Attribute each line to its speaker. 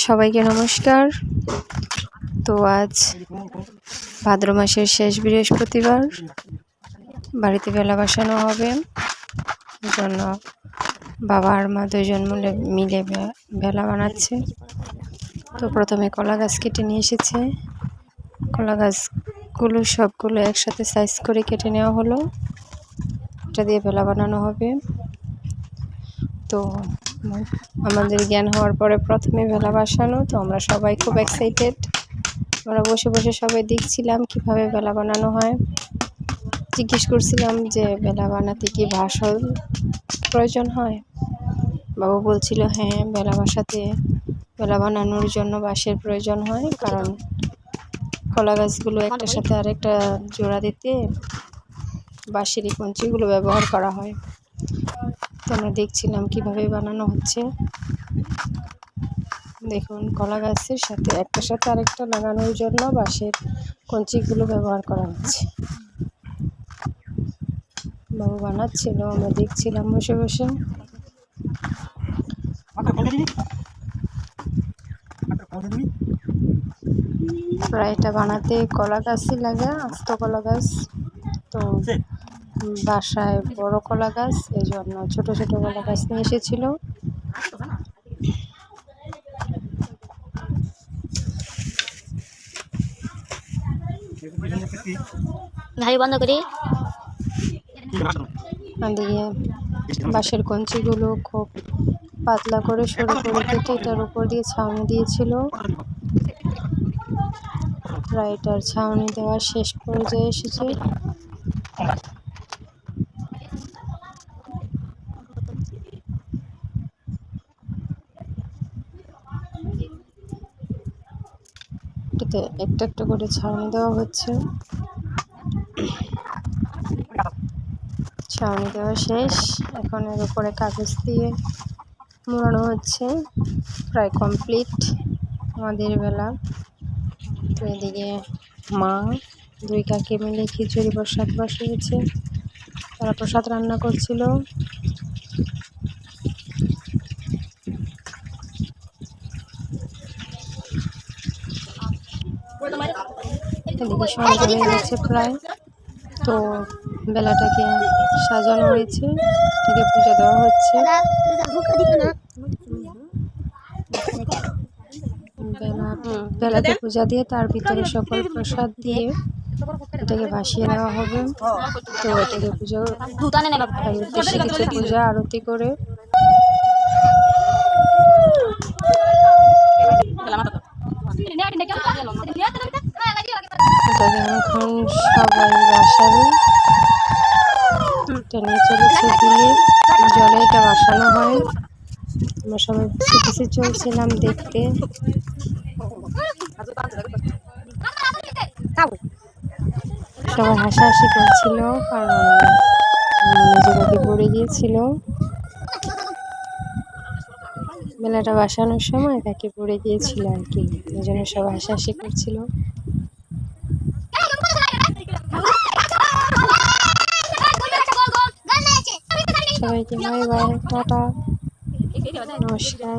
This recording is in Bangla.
Speaker 1: সবাইকে নমস্কার। তো আজ ভাদ্র মাসের শেষ বৃহস্পতিবার, বাড়িতে বেলা বসানো হবে। জন্য বাবা আর মা দুজন মিলে মিলে বেলা বানাচ্ছে। তো প্রথমে কলা গাছ কেটে নিয়ে এসেছে। কলা গাছগুলো সবগুলো একসাথে সাইজ করে কেটে নেওয়া হলো। এটা দিয়ে বেলা বানানো হবে। তো আমাদের জ্ঞান হওয়ার পরে প্রথমে ভেলা বাসানো, তো আমরা সবাই খুব এক্সাইটেড আমরা বসে বসে সবাই দেখছিলাম কীভাবে ভেলা বানানো হয়। জিজ্ঞেস করছিলাম যে, ভেলা বানাতে কি ভাসল প্রয়োজন হয়? বাবু বলছিল হ্যাঁ ভেলা বাসাতে, ভেলা বানানোর জন্য বাঁশের প্রয়োজন হয়, কারণ কলা গাছগুলো একটার সাথে আরেকটা জোড়া দিতে বাঁশেরই কঞ্চিগুলো ব্যবহার করা হয়। তো আমরা দেখছিলাম কীভাবে বানানো হচ্ছে। দেখুন কলা গাছের সাথে একটার সাথে আরেকটা লাগানোর জন্য বাঁশের কঞ্চিগুলো ব্যবহার করা হচ্ছে। বাবু বানাচ্ছিল আমরা দেখছিলাম বসে বসে। প্রায় এটা বানাতে কলা গাছই লাগে আস্ত কলা গাছ। তো বাসায় বড় কলা গাছ এই জন্য ছোটো ছোটো কলা গাছ নিয়ে এসেছিল।
Speaker 2: গাড়ি বন্ধ করি।
Speaker 1: দিয়ে বাঁশের কঞ্চিগুলো খুব পাতলা করে সরু করে কেটে এটার উপর দিয়ে ছাউনি দিয়েছিল। প্রায় এটার ছাউনি দেওয়ার শেষ পর্যায়ে এসেছে। এটাতে একটা একটা করে ছাউনি দেওয়া হচ্ছে। ছাউনি দেওয়া শেষ। এখন এর উপরে কাগজ দিয়ে মোড়ানো হচ্ছে। প্রায় কমপ্লিট আমাদের বেলা। তো এদিকে মা, দুই কাকি মিলে খিচুড়ি প্রসাদ বসিয়েছে তারা প্রসাদ রান্না করছিল। এদিকে সন্ধ্যা হয়ে গেছে প্রায়। তো বেলাটাকে সাজানো হয়েছে, এদিকে পূজা দেওয়া হচ্ছে। বেলা, বেলাতে পূজা দিয়ে, তার ভিতরে সকল প্রসাদ দিয়ে এটাকে ভাসিয়ে দেওয়া হবে। তো এটাকে পুজো কিছু পূজা আরতি করে। এখন সবাই বাসাবে। এটা নিয়ে চলেছে দিয়ে জলে এটা বসানো হয়। আমরা সবাই পিছিয়ে চলছিলাম দেখতে। সবাই হাসাহাসি করছিল, কারণ মেজবাদি পড়ে গিয়েছিল। মেলাটা বাসানোর সময় তাকে পড়ে গিয়েছিল আর কি। এই জন্য সবাই হাসাহাসি করছিল। সবাইকে বাই বাই টাটা। নমস্কার।